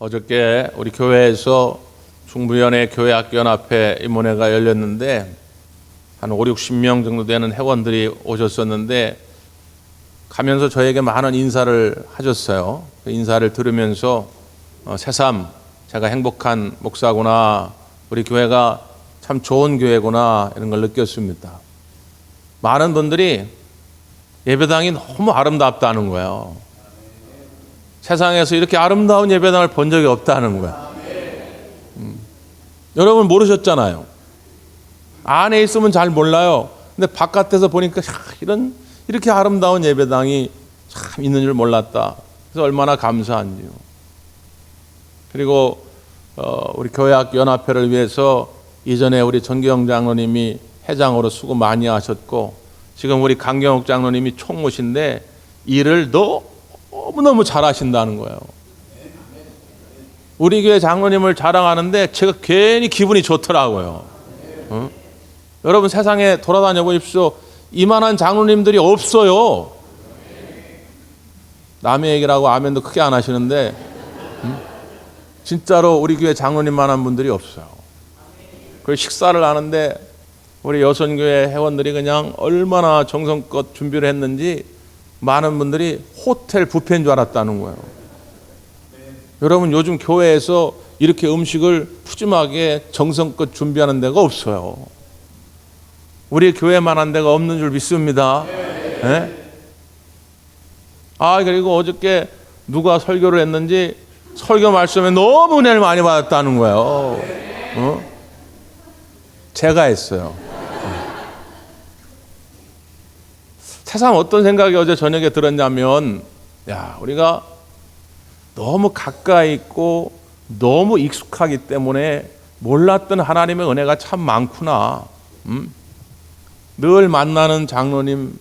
어저께 우리 교회에서 중부연의 교회학연합회 임원회가 열렸는데 한 5, 60명 정도 되는 회원들이 오셨었는데 가면서 저에게 많은 인사를 하셨어요. 그 인사를 들으면서 어, 새삼 제가 행복한 목사구나 우리 교회가 참 좋은 교회구나 이런 걸 느꼈습니다. 많은 분들이 예배당이 너무 아름답다는 거예요. 세상에서 이렇게 아름다운 예배당을 본 적이 없다는 거야. 음. 여러분 모르셨잖아요. 안에 있으면 잘 몰라요. 근데 바깥에서 보니까 야, 이런 이렇게 아름다운 예배당이 참 있는 줄 몰랐다. 그래서 얼마나 감사한지요. 그리고 어, 우리 교회학 연합회를 위해서 이전에 우리 전경 장로님이 회장으로 수고 많이 하셨고 지금 우리 강경욱 장로님이 총무신데 일을 너 무너무 잘하신다는 거예요. 우리 교회 장로님을 자랑하는데 제가 괜히 기분이 좋더라고요. 어? 여러분 세상에 돌아다녀 보십시오. 이만한 장로님들이 없어요. 남의 얘기라고 아멘도 크게 안 하시는데 음? 진짜로 우리 교회 장로님만한 분들이 없어요. 그 식사를 하는데 우리 여선교회 회원들이 그냥 얼마나 정성껏 준비를 했는지 많은 분들이 호텔 뷔페인 줄 알았다는 거예요. 여러분 요즘 교회에서 이렇게 음식을 푸짐하게 정성껏 준비하는 데가 없어요. 우리 교회만한 데가 없는 줄 믿습니다. 네? 아 그리고 어저께 누가 설교를 했는지 설교 말씀에 너무 은혜를 많이 받았다는 거예요. 어? 제가 했어요. 세상 어떤 생각이 어제 저녁에 들었냐면, 야, 우리가 너무 가까이 있고 너무 익숙하기 때문에 몰랐던 하나님의 은혜가 참 많구나. 음? 늘 만나는 장로님,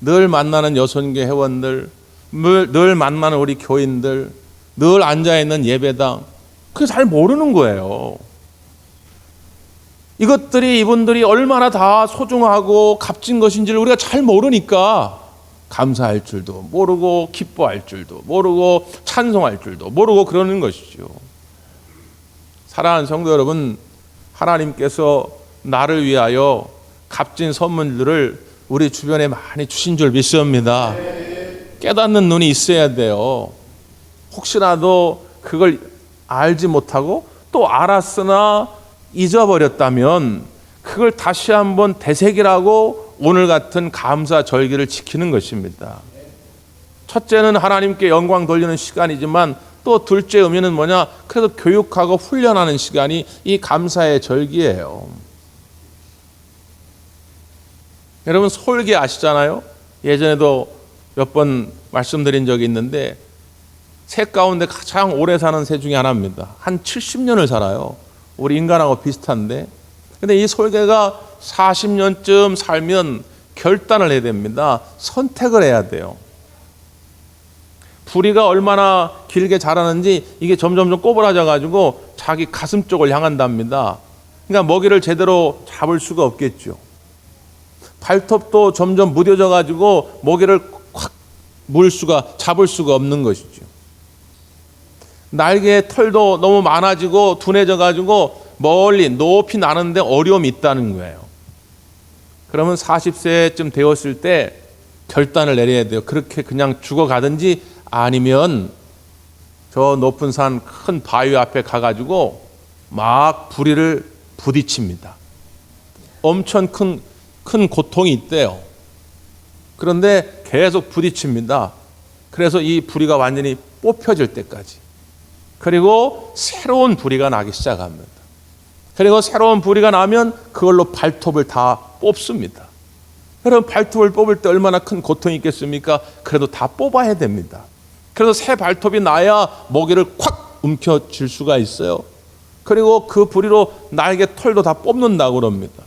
늘 만나는 여선교 회원들, 늘, 늘 만나는 우리 교인들, 늘 앉아 있는 예배당, 그게 잘 모르는 거예요. 이것들이 이분들이 얼마나 다 소중하고 값진 것인지를 우리가 잘 모르니까 감사할 줄도 모르고 기뻐할 줄도 모르고 찬송할 줄도 모르고 그러는 것이죠. 사랑하는 성도 여러분, 하나님께서 나를 위하여 값진 선물들을 우리 주변에 많이 주신 줄 믿습니다. 깨닫는 눈이 있어야 돼요. 혹시라도 그걸 알지 못하고 또 알았으나 잊어버렸다면 그걸 다시 한번 되새기라고 오늘 같은 감사 절기를 지키는 것입니다. 첫째는 하나님께 영광 돌리는 시간이지만 또 둘째 의미는 뭐냐? 그래서 교육하고 훈련하는 시간이 이 감사의 절기예요. 여러분 솔개 아시잖아요? 예전에도 몇 번 말씀드린 적이 있는데 새 가운데 가장 오래 사는 새 중에 하나입니다. 한 70년을 살아요. 우리 인간하고 비슷한데. 근데 이 솔개가 40년쯤 살면 결단을 해야 됩니다. 선택을 해야 돼요. 부리가 얼마나 길게 자라는지 이게 점점점 꼬부라져 가지고 자기 가슴 쪽을 향한답니다. 그러니까 먹이를 제대로 잡을 수가 없겠죠. 발톱도 점점 무뎌져 가지고 먹이를 확 물 수가 잡을 수가 없는 것이죠. 날개의 털도 너무 많아지고 둔해져 가지고 멀리 높이 나는데 어려움이 있다는 거예요. 그러면 40세쯤 되었을 때 결단을 내려야 돼요. 그렇게 그냥 죽어가든지 아니면 저 높은 산 큰 바위 앞에 가가지고 막 부리를 부딪힙니다. 엄청 큰, 큰 고통이 있대요. 그런데 계속 부딪힙니다. 그래서 이 부리가 완전히 뽑혀질 때까지. 그리고 새로운 부리가 나기 시작합니다. 그리고 새로운 부리가 나면 그걸로 발톱을 다 뽑습니다. 여러분 발톱을 뽑을 때 얼마나 큰 고통이 있겠습니까? 그래도 다 뽑아야 됩니다. 그래서 새 발톱이 나야 먹이를 콱 움켜쥘 수가 있어요. 그리고 그 부리로 날개 털도 다 뽑는다고 그럽니다.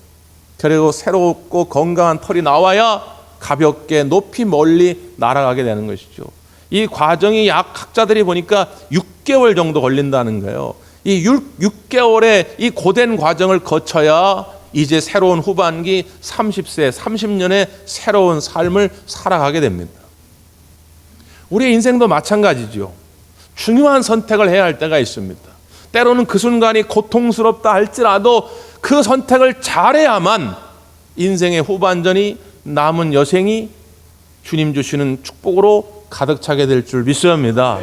그리고 새롭고 건강한 털이 나와야 가볍게 높이 멀리 날아가게 되는 것이죠. 이 과정이 약 학자들이 보니까 6개월 정도 걸린다는 거예요. 이 6, 6개월의 이 고된 과정을 거쳐야 이제 새로운 후반기 30세, 30년의 새로운 삶을 살아가게 됩니다. 우리의 인생도 마찬가지죠. 중요한 선택을 해야 할 때가 있습니다. 때로는 그 순간이 고통스럽다 할지라도 그 선택을 잘해야만 인생의 후반전이 남은 여생이 주님 주시는 축복으로 가득 차게 될 줄 믿습니다.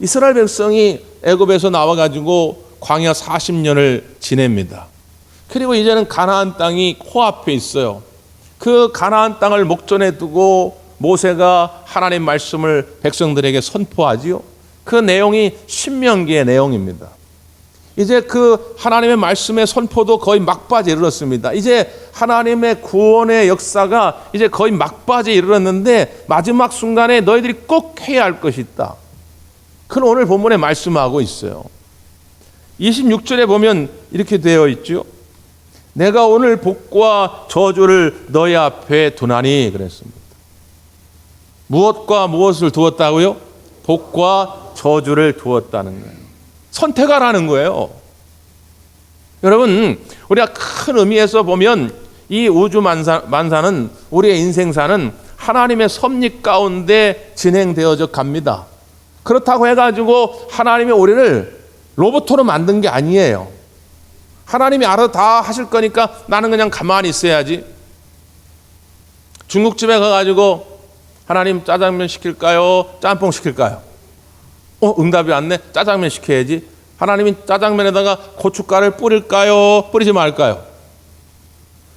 이스라엘 백성이 애굽에서 나와 가지고 광야 40년을 지냅니다. 그리고 이제는 가나안 땅이 코앞에 있어요. 그 가나안 땅을 목전에 두고 모세가 하나님 말씀을 백성들에게 선포하지요. 그 내용이 신명기의 내용입니다. 이제 그 하나님의 말씀의 선포도 거의 막바지에 이르렀습니다. 이제 하나님의 구원의 역사가 이제 거의 막바지에 이르렀는데 마지막 순간에 너희들이 꼭 해야 할 것이 있다. 그건 오늘 본문에 말씀하고 있어요. 26절에 보면 이렇게 되어 있죠. 내가 오늘 복과 저주를 너희 앞에 두나니 그랬습니다. 무엇과 무엇을 두었다고요? 복과 저주를 두었다는 거예요. 선택하라는 거예요. 여러분, 우리가 큰 의미에서 보면 이 우주 만사, 만사는 우리의 인생사는 하나님의 섭리 가운데 진행되어져 갑니다. 그렇다고 해가지고 하나님이 우리를 로봇으로 만든 게 아니에요. 하나님이 알아서 다 하실 거니까 나는 그냥 가만히 있어야지. 중국집에 가가지고 하나님 짜장면 시킬까요? 짬뽕 시킬까요? 어, 응답이 왔네. 짜장면 시켜야지. 하나님이 짜장면에다가 고춧가루를 뿌릴까요? 뿌리지 말까요?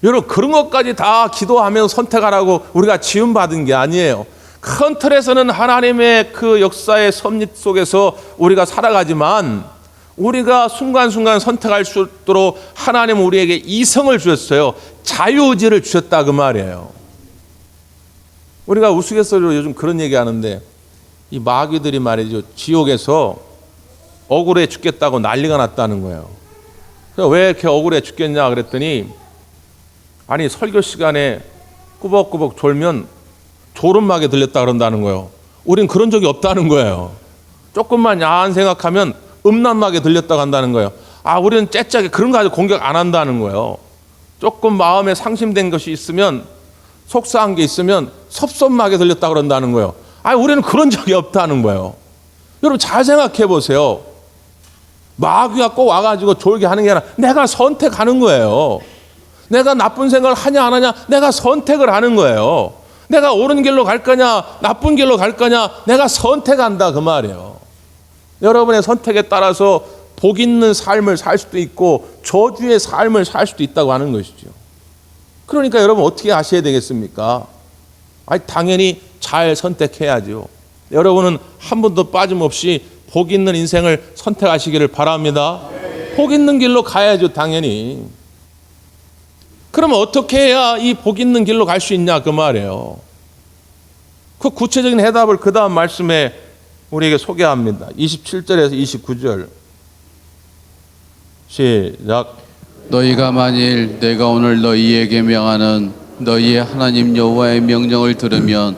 여러분, 그런 것까지 다 기도하면 선택하라고 우리가 지음받은 게 아니에요. 큰 틀에서는 하나님의 그 역사의 섭리 속에서 우리가 살아가지만 우리가 순간순간 선택할 수 있도록 하나님 우리에게 이성을 주셨어요. 자유의지를 주셨다 그 말이에요. 우리가 우스갯소리로 요즘 그런 얘기 하는데 이 마귀들이 말이죠. 지옥에서 억울해 죽겠다고 난리가 났다는 거예요. 그래서 왜 이렇게 억울해 죽겠냐 그랬더니 아니 설교 시간에 꾸벅꾸벅 졸면 졸음막에 들렸다 그런다는 거예요. 우린 그런 적이 없다는 거예요. 조금만 야한 생각하면 음란막에 들렸다 간다는 거예요. 아, 우리는 째짜게 그런 거 가지고 공격 안 한다는 거예요. 조금 마음에 상심된 것이 있으면 속상한 게 있으면 섭섭막에 들렸다 그런다는 거예요. 아, 우리는 그런 적이 없다는 거예요. 여러분 잘 생각해 보세요. 마귀가 꼭 와가지고 졸게 하는 게 아니라 내가 선택하는 거예요. 내가 나쁜 생각을 하냐 안 하냐 내가 선택을 하는 거예요. 내가 옳은 길로 갈 거냐 나쁜 길로 갈 거냐 내가 선택한다 그 말이에요. 여러분의 선택에 따라서 복 있는 삶을 살 수도 있고 저주의 삶을 살 수도 있다고 하는 것이죠. 그러니까 여러분 어떻게 하셔야 되겠습니까? 아니 당연히 잘 선택해야죠. 여러분은 한 번도 빠짐없이 복 있는 인생을 선택하시기를 바랍니다. 복 있는 길로 가야죠, 당연히. 그러면 어떻게 해야 이 복 있는 길로 갈 수 있냐 그 말이에요. 그 구체적인 해답을 그 다음 말씀에 우리에게 소개합니다. 27절에서 29절. 시작. 너희가 만일 내가 오늘 너희에게 명하는 너희의 하나님 여호와의 명령을 들으면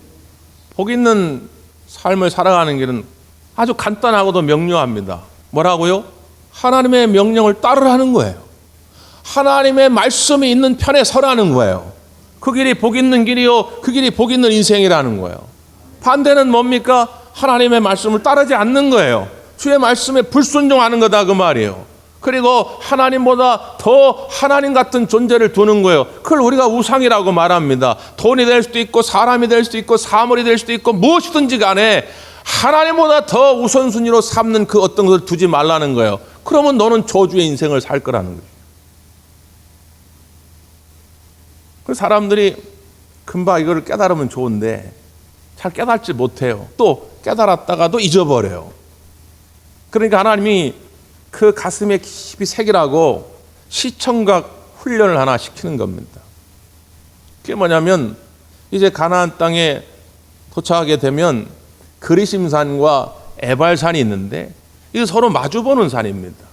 복 있는 삶을 살아가는 길은 아주 간단하고도 명료합니다. 뭐라고요? 하나님의 명령을 따르라는 거예요. 하나님의 말씀이 있는 편에 서라는 거예요. 그 길이 복 있는 길이요. 그 길이 복 있는 인생이라는 거예요. 반대는 뭡니까? 하나님의 말씀을 따르지 않는 거예요. 주의 말씀에 불순종하는 거다 그 말이에요. 그리고 하나님보다 더 하나님 같은 존재를 두는 거예요. 그걸 우리가 우상이라고 말합니다. 돈이 될 수도 있고 사람이 될 수도 있고 사물이 될 수도 있고 무엇이든지 간에 하나님보다 더 우선순위로 삼는 그 어떤 것을 두지 말라는 거예요. 그러면 너는 저주의 인생을 살 거라는 거예요. 그 사람들이 금방 이거를 깨달으면 좋은데 잘 깨닫지 못해요. 또 깨달았다가도 잊어버려요. 그러니까 하나님이 그 가슴에 깊이 새기라고 시청각 훈련을 하나 시키는 겁니다. 그게 뭐냐면 이제 가나안 땅에 도착하게 되면 그리심산과 에발산이 있는데 이거 서로 마주보는 산입니다.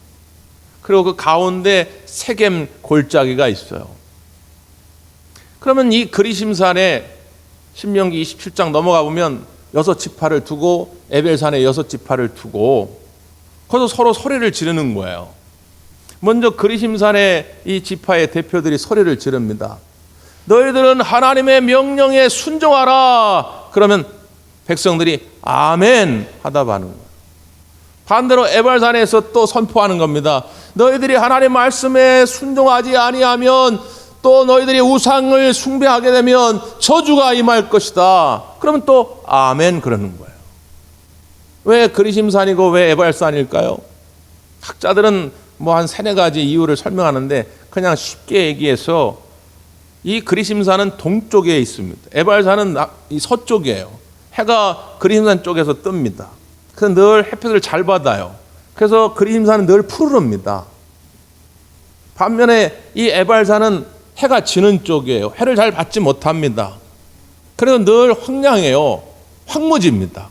그리고 그 가운데 세겜 골짜기가 있어요. 그러면 이 그리심산에 신명기 27장 넘어가 보면 여섯 지파를 두고 에벨산에 여섯 지파를 두고 거기서 서로 소리를 지르는 거예요. 먼저 그리심산의 이 지파의 대표들이 소리를 지릅니다. 너희들은 하나님의 명령에 순종하라. 그러면 백성들이 아멘 하다 거예요. 반대로 에발산에서 또 선포하는 겁니다. 너희들이 하나님 말씀에 순종하지 아니하면 또 너희들이 우상을 숭배하게 되면 저주가 임할 것이다. 그러면 또 아멘 그러는 거예요. 왜 그리심산이고 왜 에발산일까요? 학자들은 뭐 한 세네 가지 이유를 설명하는데 그냥 쉽게 얘기해서 이 그리심산은 동쪽에 있습니다. 에발산은 서쪽이에요. 해가 그리심산 쪽에서 뜹니다. 그래서 늘 햇빛을 잘 받아요. 그래서 그리심산은 늘 푸르릅니다. 반면에 이 에발산은 해가 지는 쪽이에요. 해를 잘 받지 못합니다. 그래서 늘 황량해요. 황무지입니다.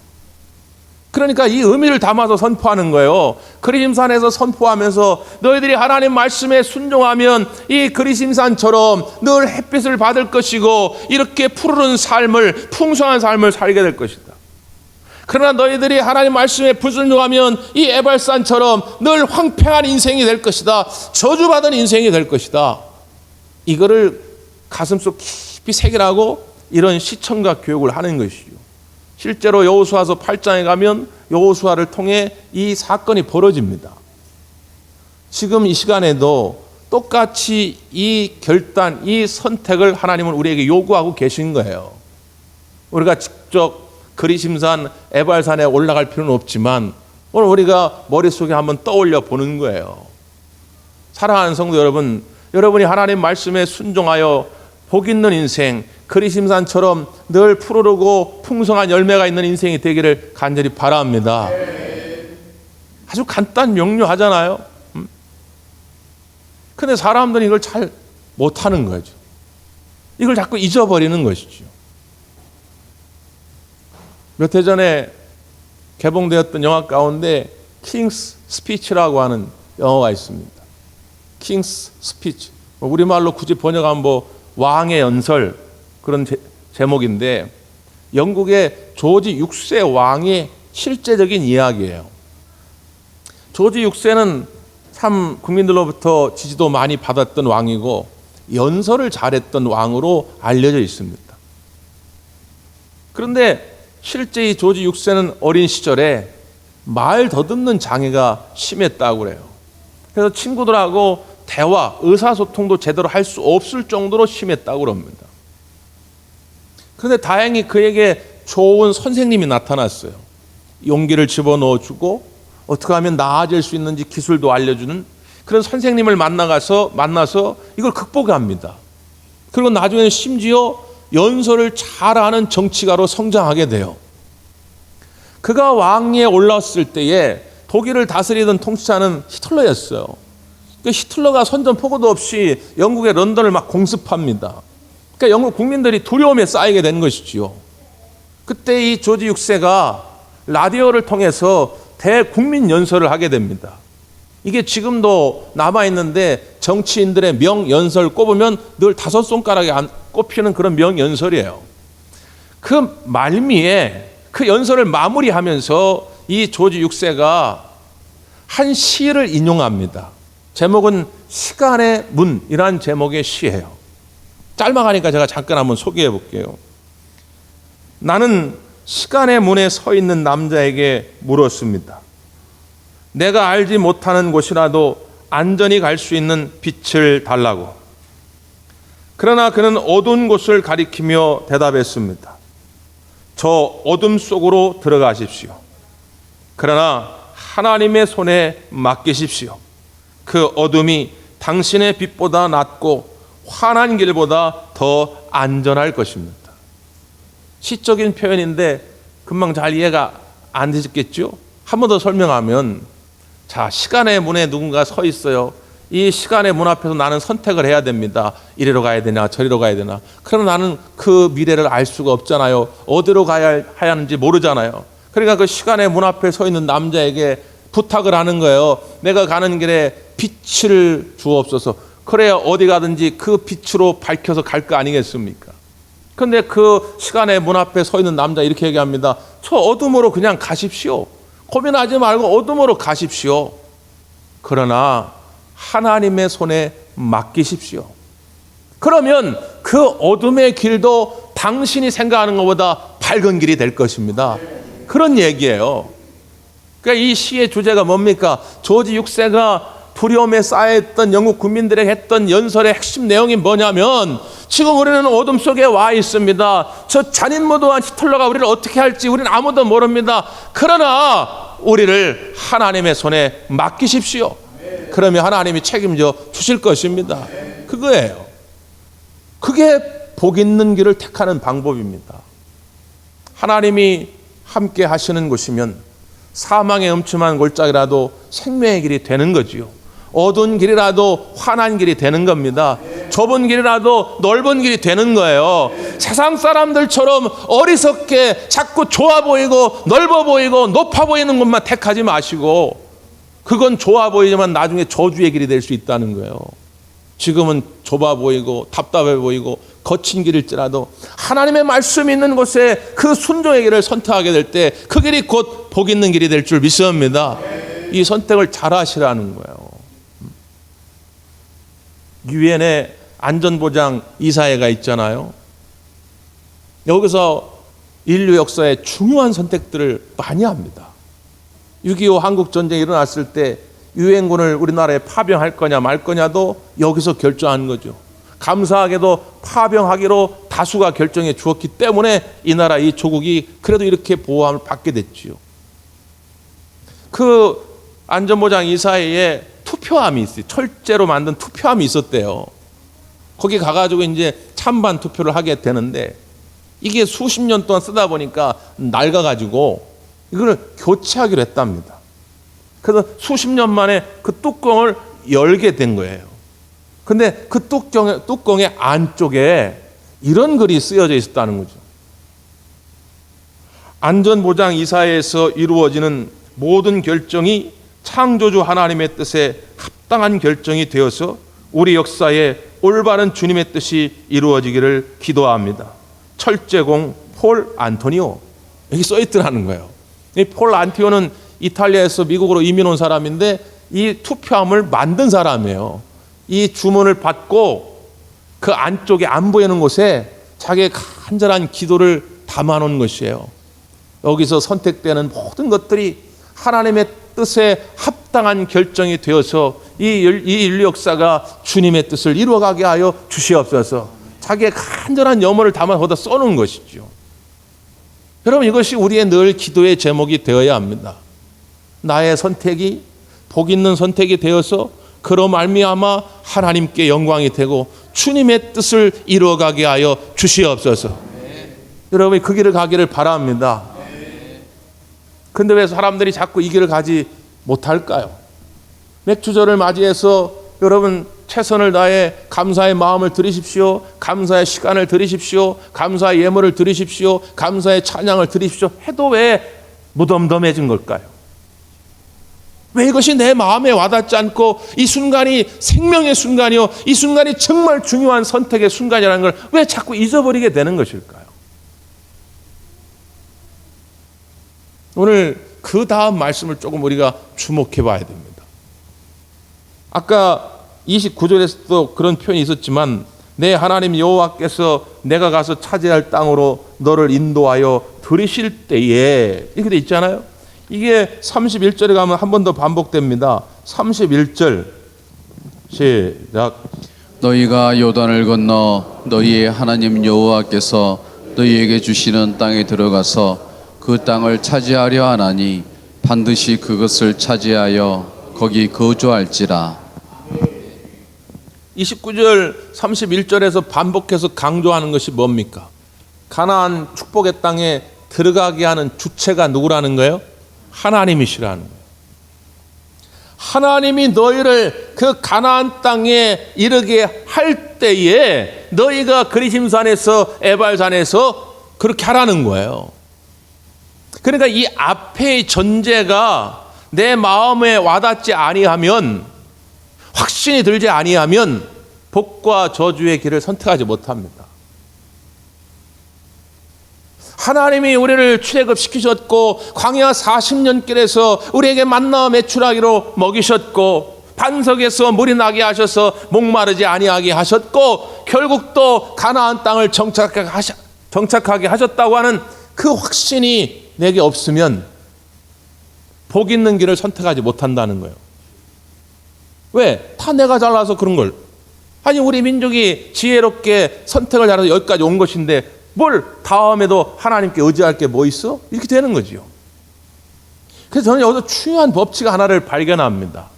그러니까 이 의미를 담아서 선포하는 거예요. 그리심산에서 선포하면서 너희들이 하나님 말씀에 순종하면 이 그리심산처럼 늘 햇빛을 받을 것이고 이렇게 푸르른 삶을 풍성한 삶을 살게 될 것이다. 그러나 너희들이 하나님 말씀에 불순종하면 이 에발산처럼 늘 황폐한 인생이 될 것이다. 저주받은 인생이 될 것이다. 이거를 가슴속 깊이 새기라고 이런 시청과 교육을 하는 것이죠. 실제로 여호수아서 8장에 가면 여호수아를 통해 이 사건이 벌어집니다. 지금 이 시간에도 똑같이 이 결단, 이 선택을 하나님은 우리에게 요구하고 계신 거예요. 우리가 직접 그리심산, 에발산에 올라갈 필요는 없지만 오늘 우리가 머릿속에 한번 떠올려 보는 거예요. 사랑하는 성도 여러분, 여러분이 하나님 말씀에 순종하여 복 있는 인생, 그리심산처럼 늘 푸르르고 풍성한 열매가 있는 인생이 되기를 간절히 바랍니다. 아주 간단 명료하잖아요. 음? 근데 사람들이 이걸 잘 못하는 거죠. 이걸 자꾸 잊어버리는 것이죠. 몇 해 전에 개봉되었던 영화 가운데 킹스 스피치라고 하는 영화가 있습니다. 킹스 스피치. 우리말로 굳이 번역하면 뭐 왕의 연설 그런 제, 제목인데 영국의 조지 6세 왕의 실제적인 이야기예요. 조지 6세는 참 국민들로부터 지지도 많이 받았던 왕이고 연설을 잘했던 왕으로 알려져 있습니다. 그런데 실제 이 조지 6세는 어린 시절에 말 더듬는 장애가 심했다고 그래요. 그래서 친구들하고 대화, 의사소통도 제대로 할 수 없을 정도로 심했다고 그럽니다. 그런데 다행히 그에게 좋은 선생님이 나타났어요. 용기를 집어넣어 주고 어떻게 하면 나아질 수 있는지 기술도 알려주는 그런 선생님을 만나가서 만나서 이걸 극복합니다. 그리고 나중에는 심지어 연설을 잘하는 정치가로 성장하게 돼요. 그가 왕위에 올랐을 때에 독일을 다스리던 통치자는 히틀러였어요. 그 히틀러가 선전 포고도 없이 영국의 런던을 막 공습합니다. 그러니까 영국 국민들이 두려움에 쌓이게 된 것이지요. 그때 이 조지 6세가 라디오를 통해서 대국민 연설을 하게 됩니다. 이게 지금도 남아 있는데 정치인들의 명연설 꼽으면 늘 다섯 손가락에 안 꼽히는 그런 명연설이에요. 그 말미에 그 연설을 마무리하면서 이 조지 6세가 한 시를 인용합니다. 제목은 시간의 문이라는 제목의 시예요. 짧아가니까 제가 잠깐 한번 소개해 볼게요. 나는 시간의 문에 서 있는 남자에게 물었습니다. 내가 알지 못하는 곳이라도 안전히 갈 수 있는 빛을 달라고. 그러나 그는 어두운 곳을 가리키며 대답했습니다. 저 어둠 속으로 들어가십시오. 그러나 하나님의 손에 맡기십시오. 그 어둠이 당신의 빛보다 낫고 환한 길보다 더 안전할 것입니다. 시적인 표현인데 금방 잘 이해가 안 되셨겠죠? 한 번 더 설명하면 자, 시간의 문에 누군가 서 있어요. 이 시간의 문 앞에서 나는 선택을 해야 됩니다. 이리로 가야 되나 저리로 가야 되나. 그러나 나는 그 미래를 알 수가 없잖아요. 어디로 가야 하는지 모르잖아요. 그러니까 그 시간의 문 앞에 서 있는 남자에게 부탁을 하는 거예요. 내가 가는 길에 빛을 주옵소서. 그래야 어디 가든지 그 빛으로 밝혀서 갈 거 아니겠습니까? 근데 그 시간의 문 앞에 서 있는 남자 이렇게 얘기합니다. 저 어둠으로 그냥 가십시오. 고민하지 말고 어둠으로 가십시오. 그러나 하나님의 손에 맡기십시오. 그러면 그 어둠의 길도 당신이 생각하는 것보다 밝은 길이 될 것입니다. 그런 얘기예요. 그러니까 이 시의 주제가 뭡니까? 조지 6세가 두려움에 쌓여있던 영국 국민들에게 했던 연설의 핵심 내용이 뭐냐면 지금 우리는 어둠 속에 와 있습니다. 저 잔인무도한 히틀러가 우리를 어떻게 할지 우리는 아무도 모릅니다. 그러나 우리를 하나님의 손에 맡기십시오. 그러면 하나님이 책임져 주실 것입니다. 그거예요. 그게 복 있는 길을 택하는 방법입니다. 하나님이 함께 하시는 곳이면 사망의 음침한 골짜기라도 생명의 길이 되는 거지요. 어두운 길이라도 환한 길이 되는 겁니다. 좁은 길이라도 넓은 길이 되는 거예요. 세상 사람들처럼 어리석게 자꾸 좋아 보이고 넓어 보이고 높아 보이는 것만 택하지 마시고 그건 좋아 보이지만 나중에 저주의 길이 될 수 있다는 거예요. 지금은 좁아 보이고 답답해 보이고 거친 길일지라도 하나님의 말씀이 있는 곳에 그 순종의 길을 선택하게 될 때 그 길이 곧 복 있는 길이 될 줄 믿습니다. 이 선택을 잘 하시라는 거예요. 유엔의 안전보장 이사회가 있잖아요. 여기서 인류 역사의 중요한 선택들을 많이 합니다. 6.25 한국 전쟁이 일어났을 때 유엔군을 우리나라에 파병할 거냐 말 거냐도 여기서 결정한 거죠. 감사하게도 파병하기로 다수가 결정해 주었기 때문에 이 나라 이 조국이 그래도 이렇게 보호함을 받게 됐지요. 그 안전보장 이사회에 투표함이 있어요. 철제로 만든 투표함이 있었대요. 거기 가가지고 이제 찬반 투표를 하게 되는데 이게 수십 년 동안 쓰다 보니까 낡아가지고 이걸 교체하기로 했답니다. 그래서 수십 년 만에 그 뚜껑을 열게 된 거예요. 근데 그 뚜껑의, 뚜껑의 안쪽에 이런 글이 쓰여져 있었다는 거죠. 안전보장 이사회에서 이루어지는 모든 결정이 창조주 하나님의 뜻에 합당한 결정이 되어서 우리 역사에 올바른 주님의 뜻이 이루어지기를 기도합니다. 철제공 폴 안토니오 여기 써 있더라는 거예요. 이 폴 안티오는 이탈리아에서 미국으로 이민 온 사람인데 이 투표함을 만든 사람이에요. 이 주문을 받고 그 안쪽에 안 보이는 곳에 자기의 간절한 기도를 담아놓은 것이에요. 여기서 선택되는 모든 것들이 하나님의 뜻에 합당한 결정이 되어서 이, 이 인류 역사가 주님의 뜻을 이루어가게 하여 주시옵소서. 자기의 간절한 염원을 담아 거기다 써놓은 것이죠. 여러분 이것이 우리의 늘 기도의 제목이 되어야 합니다. 나의 선택이 복 있는 선택이 되어서 그로 말미암아 하나님께 영광이 되고 주님의 뜻을 이루어가게 하여 주시옵소서. 여러분이 그 길을 가기를 바랍니다. 근데 왜 사람들이 자꾸 이 길을 가지 못할까요? 맥주절을 맞이해서 여러분 최선을 다해 감사의 마음을 드리십시오. 감사의 시간을 드리십시오. 감사의 예물을 드리십시오. 감사의 찬양을 드리십시오. 해도 왜 무덤덤해진 걸까요? 왜 이것이 내 마음에 와닿지 않고 이 순간이 생명의 순간이요. 이 순간이 정말 중요한 선택의 순간이라는 걸 왜 자꾸 잊어버리게 되는 것일까요? 오늘 그 다음 말씀을 조금 우리가 주목해 봐야 됩니다. 아까 29절에서도 그런 표현이 있었지만 내 하나님 여호와께서 내가 가서 차지할 땅으로 너를 인도하여 들이실 때에 이렇게 돼 있잖아요. 이게 31절에 가면 한 번 더 반복됩니다. 31절 시작 너희가 요단을 건너 너희의 하나님 여호와께서 너희에게 주시는 땅에 들어가서 그 땅을 차지하려 하나니 반드시 그것을 차지하여 거기 거주할지라 29절 31절에서 반복해서 강조하는 것이 뭡니까? 가나안 축복의 땅에 들어가게 하는 주체가 누구라는 거예요? 하나님이시라는 거예요. 하나님이 너희를 그 가나안 땅에 이르게 할 때에 너희가 그리심산에서 에발산에서 그렇게 하라는 거예요. 그러니까 이 앞의 전제가 내 마음에 와닿지 아니하면 확신이 들지 아니하면 복과 저주의 길을 선택하지 못합니다. 하나님이 우리를 출애굽시키셨고 광야 40년 길에서 우리에게 만나 매출하기로 먹이셨고 반석에서 물이 나게 하셔서 목마르지 아니하게 하셨고 결국 또 가나안 땅을 정착하게 하셨다고 하는 그 확신이 내게 없으면 복 있는 길을 선택하지 못한다는 거예요. 왜? 다 내가 잘나서 그런 걸. 아니 우리 민족이 지혜롭게 선택을 잘해서 여기까지 온 것인데 뭘 다음에도 하나님께 의지할 게 뭐 있어? 이렇게 되는 거지요. 그래서 저는 여기서 중요한 법칙 하나를 발견합니다.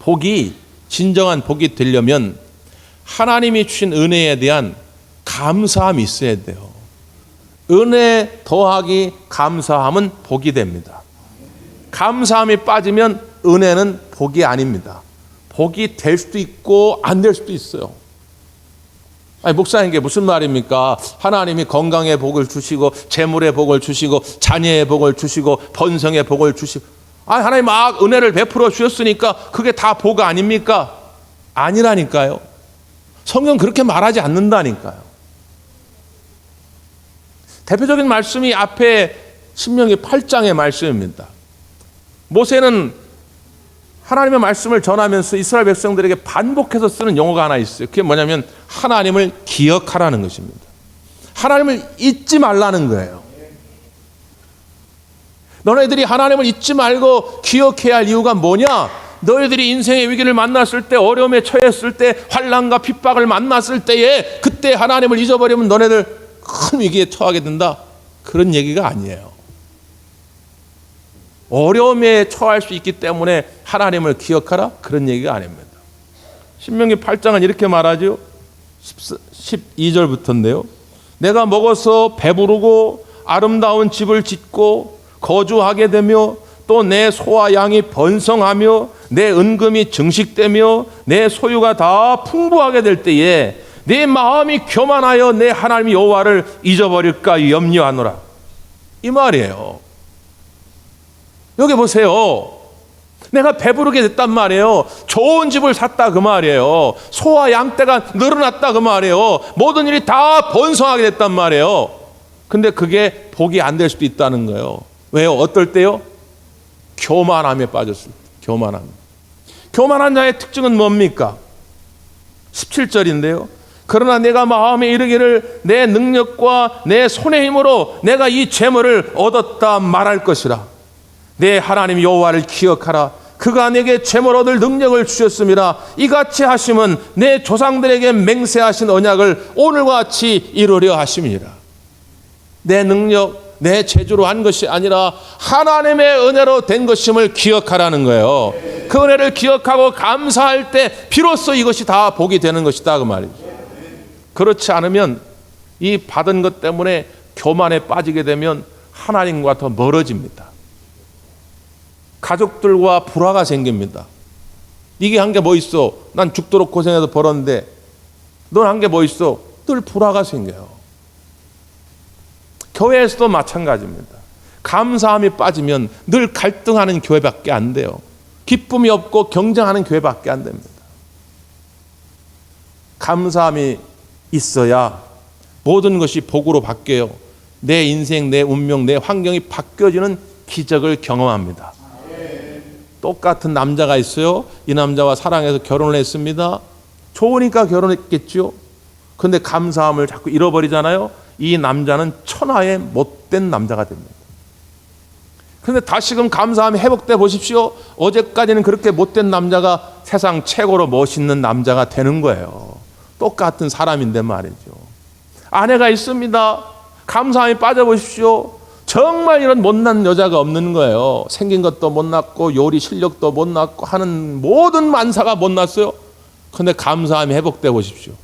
복이 진정한 복이 되려면 하나님이 주신 은혜에 대한 감사함이 있어야 돼요. 은혜 더하기 감사함은 복이 됩니다. 감사함이 빠지면 은혜는 복이 아닙니다. 복이 될 수도 있고 안 될 수도 있어요. 아니, 목사님께 무슨 말입니까? 하나님이 건강의 복을 주시고, 재물의 복을 주시고, 자녀의 복을 주시고, 번성의 복을 주시고. 아, 하나님 막 은혜를 베풀어 주셨으니까 그게 다 복 아닙니까? 아니라니까요. 성경 그렇게 말하지 않는다니까요. 대표적인 말씀이 앞에 신명기 8장의 말씀입니다. 모세는 하나님의 말씀을 전하면서 이스라엘 백성들에게 반복해서 쓰는 용어가 하나 있어요. 그게 뭐냐면 하나님을 기억하라는 것입니다. 하나님을 잊지 말라는 거예요. 너네들이 하나님을 잊지 말고 기억해야 할 이유가 뭐냐? 너희들이 인생의 위기를 만났을 때 어려움에 처했을 때 환란과 핍박을 만났을 때에 그때 하나님을 잊어버리면 너네들 큰 위기에 처하게 된다. 그런 얘기가 아니에요. 어려움에 처할 수 있기 때문에 하나님을 기억하라? 그런 얘기가 아닙니다. 신명기 8장은 이렇게 말하죠. 12절부터인데요. 내가 먹어서 배부르고 아름다운 집을 짓고 거주하게 되며 또 내 소와 양이 번성하며 내 은금이 증식되며 내 소유가 다 풍부하게 될 때에 내 마음이 교만하여 내 하나님 여호와를 잊어버릴까 염려하노라. 이 말이에요. 여기 보세요. 내가 배부르게 됐단 말이에요. 좋은 집을 샀다 그 말이에요. 소와 양떼가 늘어났다 그 말이에요. 모든 일이 다 번성하게 됐단 말이에요. 근데 그게 복이 안 될 수도 있다는 거예요. 왜요? 어떨 때요? 교만함에 빠졌을 때. 교만함. 교만한 자의 특징은 뭡니까? 17절인데요. 그러나 내가 마음에 이르기를 내 능력과 내 손의 힘으로 내가 이 재물을 얻었다 말할 것이라. 내 하나님 여호와를 기억하라. 그가 내게 재물 얻을 능력을 주셨습니다. 이같이 하심은 내 조상들에게 맹세하신 언약을 오늘과 같이 이루려 하심이니라. 내 능력, 내 재주로 한 것이 아니라 하나님의 은혜로 된 것임을 기억하라는 거예요. 그 은혜를 기억하고 감사할 때 비로소 이것이 다 복이 되는 것이다 그 말이죠. 그렇지 않으면 이 받은 것 때문에 교만에 빠지게 되면 하나님과 더 멀어집니다. 가족들과 불화가 생깁니다. 이게 한 게 뭐 있어? 난 죽도록 고생해서 벌었는데 넌 한 게 뭐 있어? 늘 불화가 생겨요. 교회에서도 마찬가지입니다. 감사함이 빠지면 늘 갈등하는 교회밖에 안 돼요. 기쁨이 없고 경쟁하는 교회밖에 안 됩니다. 감사함이 있어야 모든 것이 복으로 바뀌어요. 내 인생, 내 운명, 내 환경이 바뀌어지는 기적을 경험합니다. 똑같은 남자가 있어요. 이 남자와 사랑해서 결혼을 했습니다. 좋으니까 결혼했겠죠. 근데 감사함을 자꾸 잃어버리잖아요. 이 남자는 천하의 못된 남자가 됩니다. 그런데 다시금 감사함이 회복돼 보십시오. 어제까지는 그렇게 못된 남자가 세상 최고로 멋있는 남자가 되는 거예요. 똑같은 사람인데 말이죠. 아내가 있습니다. 감사함이 빠져보십시오. 정말 이런 못난 여자가 없는 거예요. 생긴 것도 못났고 요리 실력도 못났고 하는 모든 만사가 못났어요. 근데 감사함이 회복돼 보십시오.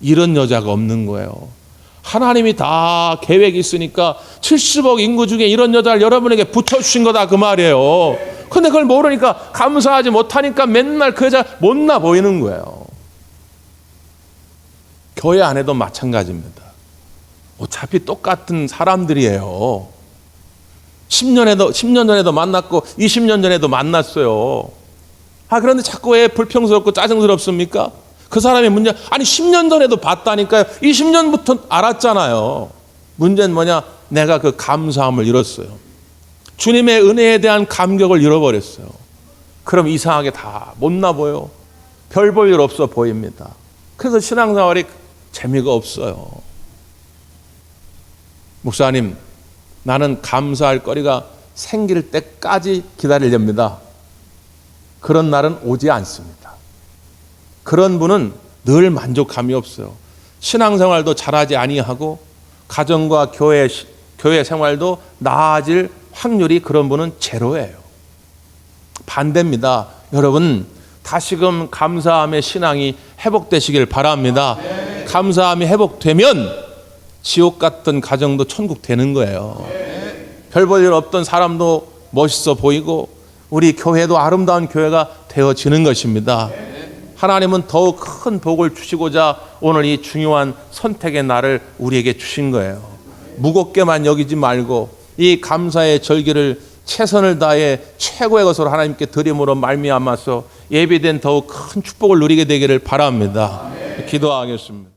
이런 여자가 없는 거예요. 하나님이 다 계획이 있으니까 70억 인구 중에 이런 여자를 여러분에게 붙여주신 거다 그 말이에요. 근데 그걸 모르니까 감사하지 못하니까 맨날 그 여자 못나 보이는 거예요. 교회 안에도 마찬가지입니다. 어차피 똑같은 사람들이에요. 10년에도 10년 전에도 만났고 20년 전에도 만났어요. 아 그런데 자꾸 왜 불평스럽고 짜증스럽습니까? 그 사람의 문제 아니 10년 전에도 봤다니까요. 20년부터 알았잖아요. 문제는 뭐냐? 내가 그 감사함을 잃었어요. 주님의 은혜에 대한 감격을 잃어버렸어요. 그럼 이상하게 다 못나 보여. 별 볼 일 없어 보입니다. 그래서 신앙생활이 재미가 없어요. 목사님, 나는 감사할 거리가 생길 때까지 기다리렵니다. 그런 날은 오지 않습니다. 그런 분은 늘 만족감이 없어요. 신앙생활도 잘하지 아니하고 가정과 교회 교회 생활도 나아질 확률이 그런 분은 제로예요. 반대입니다. 여러분 다시금 감사함의 신앙이 회복되시길 바랍니다. 감사함이 회복되면 지옥 같던 가정도 천국 되는 거예요. 별 볼 일 없던 사람도 멋있어 보이고 우리 교회도 아름다운 교회가 되어지는 것입니다. 하나님은 더욱 큰 복을 주시고자 오늘 이 중요한 선택의 날을 우리에게 주신 거예요. 무겁게만 여기지 말고 이 감사의 절기를 최선을 다해 최고의 것으로 하나님께 드림으로 말미암아서 예비된 더욱 큰 축복을 누리게 되기를 바랍니다. 기도하겠습니다.